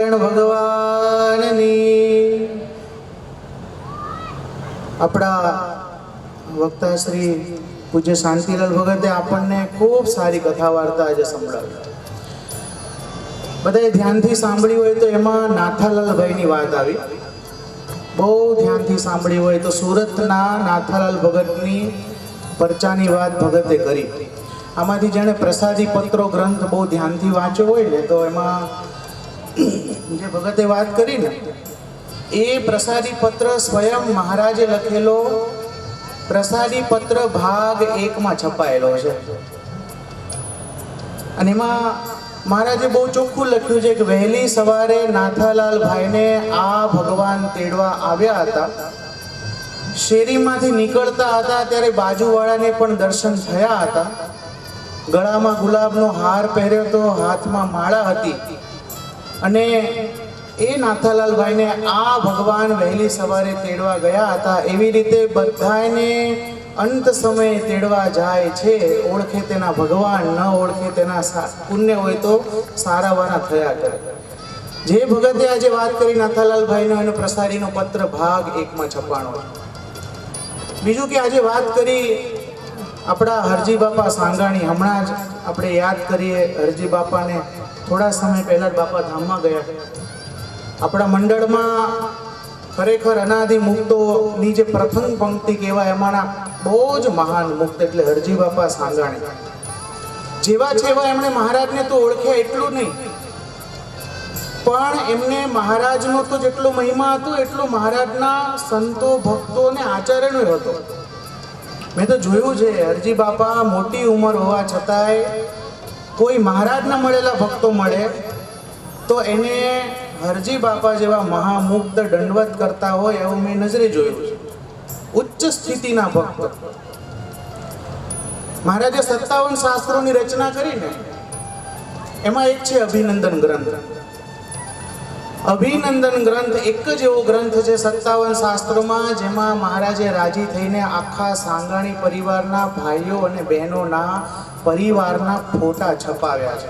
ભગવાનની. આપણા વક્તા શ્રી પૂજ્ય શાંતિલાલ ભગતે આપણને ખૂબ સારી કથા વાર્તા આજે સંભળાવી. બધાએ ધ્યાનથી સાંભળ્યું હોય તો એમાં નાથાલાલભાઈની વાત આવી. બહુ ધ્યાનથી સાંભળ્યું હોય તો સુરતના નાથાલાલ ભગતની પરચાની વાત ભગતે કરી. આમાંથી જેણે પ્રસાદી પત્રો ગ્રંથ બહુ ધ્યાનથી વાંચ્યો હોય ને તો એમાં જે ભગતે વાત કરી ને એ પ્રસાદી પત્ર સ્વયં મહારાજે લખેલો પ્રસાદી પત્ર ભાગ એકમાં છપાયેલો છે. અને એમાં મહારાજે બહુ ચોખ્ખું લખ્યું છે કે વહેલી સવારે નાથાલાલ ભાઈને આ ભગવાન તેડવા આવ્યા હતા. શેરીમાંથી નીકળતા હતા ત્યારે બાજુવાળાને પણ દર્શન થયા હતા. ગળામાં ગુલાબનો હાર પહેર્યો તો હાથમાં માળા હતી. અને એ નાથાલાલભાઈને આ ભગવાન વહેલી સવારે તેડવા ગયા હતા. એવી રીતે બધાને અંત સમયે તેડવા જાય છે. ઓળખે તેના ભગવાન, ન ઓળખે તેના પુણ્ય હોય તો સારા વારા થયા કરે. જે ભગતે આજે વાત કરી નાથાલાલભાઈનો, એનો પ્રસારીનો પત્ર ભાગ એકમાં છપાણો બીજું કે આજે વાત કરી આપણા હરજી બાપા સાંગાણી. હમણાં જ આપણે યાદ કરીએ હરજી બાપાને થોડા સમય પહેલાં જ બાપા ધામમાં ગયા. આપણા મંડળમાં ખરેખર અનાદિ મુક્તોની જે પ્રથમ પંક્તિ કહેવાય, એમાંના બહુ જ મહાન મુક્ત એટલે હરજી બાપા સાંગાણી. જેવા છે એવા એમણે મહારાજને તો ઓળખ્યા એટલું નહીં. પણ એમને મહારાજનો તો જેટલો મહિમા હતો, એટલો મહારાજના સંતો, ભક્તો અને આચાર્યનો હતો. મેં તો જોયું છે, હરજી બાપા મોટી ઉંમર હોવા છતાંય કોઈ મહારાજના મળેલા ભક્તો મળે, તો એને હરજી બાપા જેવા મહામુક્ત દંડવત કરતા હોય એવું મેં નજરે જોયું છે. ઉચ્ચ સ્થિતિના ભક્ત. મહારાજે સત્તાવન શાસ્ત્રોની રચના કરીને એમાં એક છે અભિનંદન ગ્રંથ. અભિનંદન ગ્રંથ એક જ એવો ગ્રંથ છે સત્તાવન શાસ્ત્રોમાં જેમાં મહારાજે રાજી થઈને આખા સાંગાણી પરિવારના ભાઈઓ અને બહેનોના પરિવારના ફોટા છપાવ્યા છે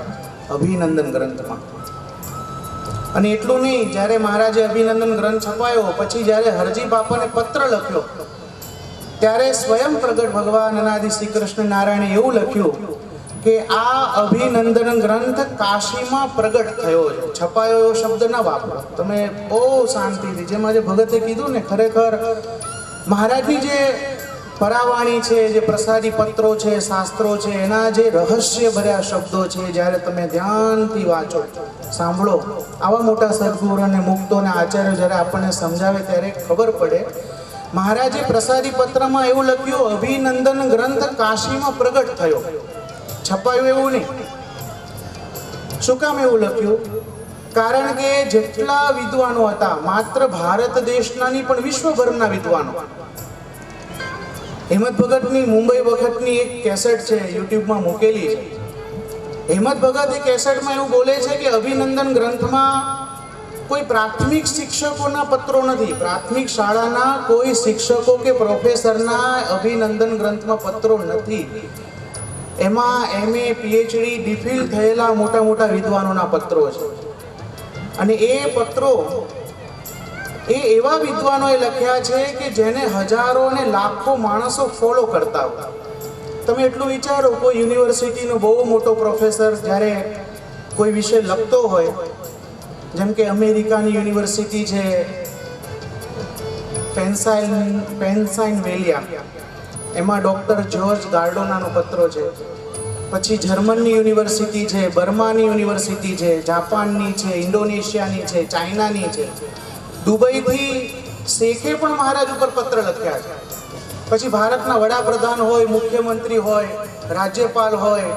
અભિનંદન ગ્રંથમાં. અને એટલું નહીં, જ્યારે મહારાજે અભિનંદન ગ્રંથ છપાયો, પછી જ્યારે હરજી બાપાને પત્ર લખ્યો, ત્યારે સ્વયં પ્રગટ ભગવાન અનાદિ શ્રી કૃષ્ણ નારાયણે એવું લખ્યું કે આ અભિનંદન ગ્રંથ કાશીમાં પ્રગટ થયો છે. છપાયો એવો શબ્દ ના વાપરો. તમે બહુ શાંતિથી, જેમ આજે ભગતે કીધું ને, ખરેખર મહારાજની જે પરાવાણી છે, જે પ્રસાદી પત્રો છે, શાસ્ત્રો છે, એના જે રહસ્ય ભર્યા શબ્દો છે, જ્યારે તમે ધ્યાનથી વાંચો. સાંભળો. આવા મોટા સદગુરુ અને મુક્તો અને આચાર્યો જ્યારે આપણને સમજાવે ત્યારે ખબર પડે. મહારાજે પ્રસાદી પત્રમાં એવું લખ્યું, અભિનંદન ગ્રંથ કાશીમાં પ્રગટ થયો. છપાયું એવું નહીં. શું કામ એવું લખ્યું? કારણ કે જેટલા વિદ્વાનો હતા, માત્ર ભારત દેશના નહીં, પણ વિશ્વભરના વિદ્વાનો. હેમત ભગતની મુંબઈ વખતની એક કેસેટ છે, યુટ્યુબમાં મૂકેલી છે. હેમત ભગત એ કેસેટમાં એવું બોલે છે કે અભિનંદન ગ્રંથમાં કોઈ પ્રાથમિક શિક્ષકોના પત્રો નથી. પ્રાથમિક શાળાના કોઈ શિક્ષકો કે પ્રોફેસરના અભિનંદન ગ્રંથમાં પત્રો નથી. એમાં એમએ પીએચડી ડિફિલ થયેલા મોટા મોટા વિદ્વાનોના પત્રો છે. અને એ પત્રો એ એવા વિદ્વાનોએ લખ્યા છે કે જેને હજારો અને લાખો માણસો ફોલો કરતા હોય. તમે એટલું વિચારો, કોઈ યુનિવર્સિટીનો બહુ મોટો પ્રોફેસર જ્યારે કોઈ વિષય લખતો હોય, જેમ કે અમેરિકાની યુનિવર્સિટી છે પેન્સાઇન પેન્સાઇન વેલિયા એમાં ડૉક્ટર જ્યોર્જ ગાર્ડોનાનો પત્રો છે. પછી જર્મનની યુનિવર્સિટી છે બર્માની યુનિવર્સિટી છે જાપાનની છે ઇન્ડોનેશિયાની છે ચાઇનાની છે. દુબઈથી શેખે પણ મહારાજ ઉપર પત્ર લખ્યા છે. પછી ભારતના વડાપ્રધાન હોય, મુખ્યમંત્રી હોય, રાજ્યપાલ હોય,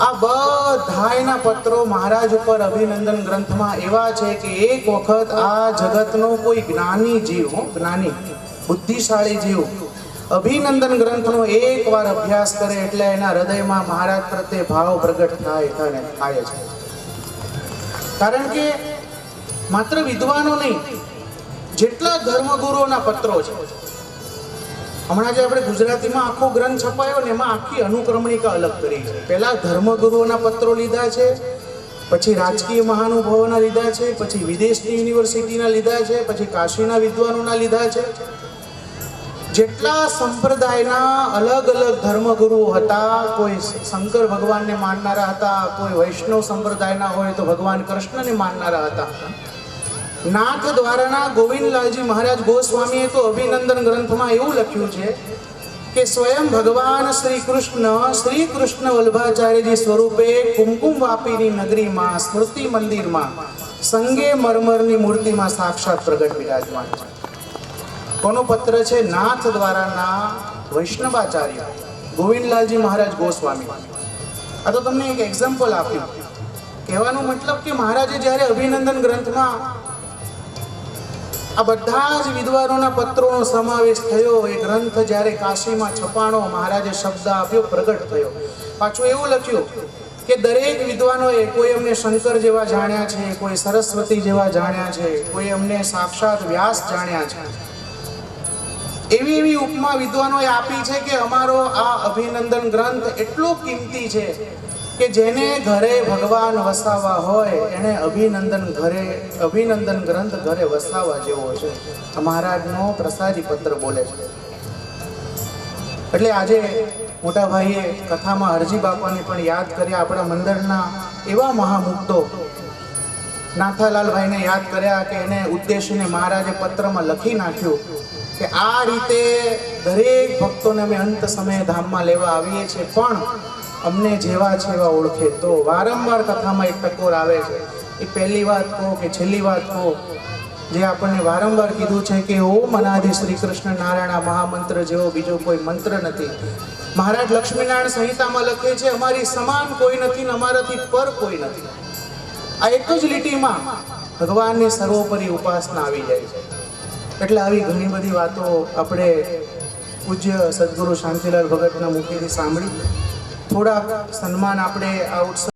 આ બધાયના પત્રો મહારાજ ઉપર અભિનંદન ગ્રંથમાં એવા છે કે એક વખત આ જગતનો કોઈ જ્ઞાની જીવ જ્ઞાની, બુદ્ધિશાળી જીવ અભિનંદન ગ્રંથનો એક વાર અભ્યાસ કરે એટલે એના હૃદયમાં મહારાજ પ્રત્યે ભાવ પ્રગટ થાય થાય છે. કારણ કે માત્ર વિદ્વાનો નહીં, જેટલા ધર્મગુરુઓના પત્રો છે. હમણાં જે આપણે ગુજરાતીમાં આખો ગ્રંથ છપાયો ને એમાં આખી અનુક્રમણિકા અલગ કરી છે. પહેલા ધર્મગુરુઓના પત્રો લીધા છે, પછી રાજકીય મહાનુભાવોના લીધા છે, પછી વિદેશની યુનિવર્સિટીના લીધા છે, પછી કાશીના વિદ્વાનોના લીધા છે. જેટલા સંપ્રદાયના અલગ અલગ ધર્મગુરુઓ હતા, કોઈ શંકર ભગવાનને માનનારા હતા, કોઈ વૈષ્ણવ સંપ્રદાયના હોય તો ભગવાન કૃષ્ણને માનનારા હતા. નાથ દ્વારાના ગોવિંદલાલજી મહારાજ ગોસ્વામીએ તો અભિનંદન ગ્રંથમાં એવું લખ્યું છે કે સ્વયં ભગવાન શ્રી કૃષ્ણ શ્રી કૃષ્ણ વલ્ભાચાર્યજી સ્વરૂપે કુમકુમ વાપીની નગરીમાં, સ્મૃતિ મંદિરમાં, સંગે મરમરની મૂર્તિમાં સાક્ષાત પ્રગટ બિરાજમાન છે. કોનો પત્ર છે? નાથ દ્વારાના વૈષ્ણવાચાર્ય ગોવિંદલાલજી મહારાજ ગોસ્વામી. આ તો તમને એક એક્ઝામ્પલ આપ્યું. કહેવાનો મતલબ કે મહારાજે જ્યારે અભિનંદન ગ્રંથમાં આ બધા જ વિદ્વાનોના પત્રોનો સમાવેશ થયો. એ ગ્રંથ જ્યારે કાશીમાં છપાણો મહારાજે શબ્દ આપ્યો, પ્રગટ થયો. પાછું એવું લખ્યું કે દરેક વિદ્વાનોએ કોઈ અમને શંકર જેવા જાણ્યા છે, કોઈ સરસ્વતી જેવા જાણ્યા છે, કોઈ અમને સાક્ષાત વ્યાસ જાણ્યા છે. એવી એવી ઉપમા વિદ્વાનોએ આપી છે કે અમારો આ અભિનંદન ગ્રંથ એટલો કિંમતી છે કે જેને ઘરે ભગવાન વસાવા હોય એને અભિનંદન ઘરે, અભિનંદન ગ્રંથ ઘરે વસાવા જેવો છે. મહારાજનો પ્રસાદી પત્ર બોલે છે. એટલે આજે મોટા ભાઈએ કથામાં હરજી બાપાને પણ યાદ કર્યા. આપણા મંદિરના એવા મહામુક્તો નાથાલાલભાઈને યાદ કર્યા કે એને ઉદ્દેશીને મહારાજે પત્રમાં લખી નાખ્યું કે આ રીતે દરેક ભક્તોને અમે અંત સમયે ધામમાં લેવા આવીએ છીએ. પણ અમને જેવા છેવા ઓળખે તો વારંવાર કથામાં એક ટકોર આવે છે. એ પહેલી વાત કહો કે છેલ્લી વાત કહો, જે આપણને વારંવાર કીધું છે કે ઓમ અનાદિ શ્રી કૃષ્ણ નારાયણ મહામંત્ર જેવો બીજો કોઈ મંત્ર નથી. મહારાજ લક્ષ્મીનારાયણ સંહિતામાં લખે છે, અમારી સમાન કોઈ નથી ને અમારાથી પર કોઈ નથી. આ એક જ લીટીમાં ભગવાનની સર્વોપરી ઉપાસના આવી જાય છે. એટલે આવી ઘણી બધી વાતો આપણે પૂજ્ય સદગુરુ શાંતિલાલ ભગતના મુખેથી સાંભળી. થોડાક સન્માન આપણે આ ઉત્સવ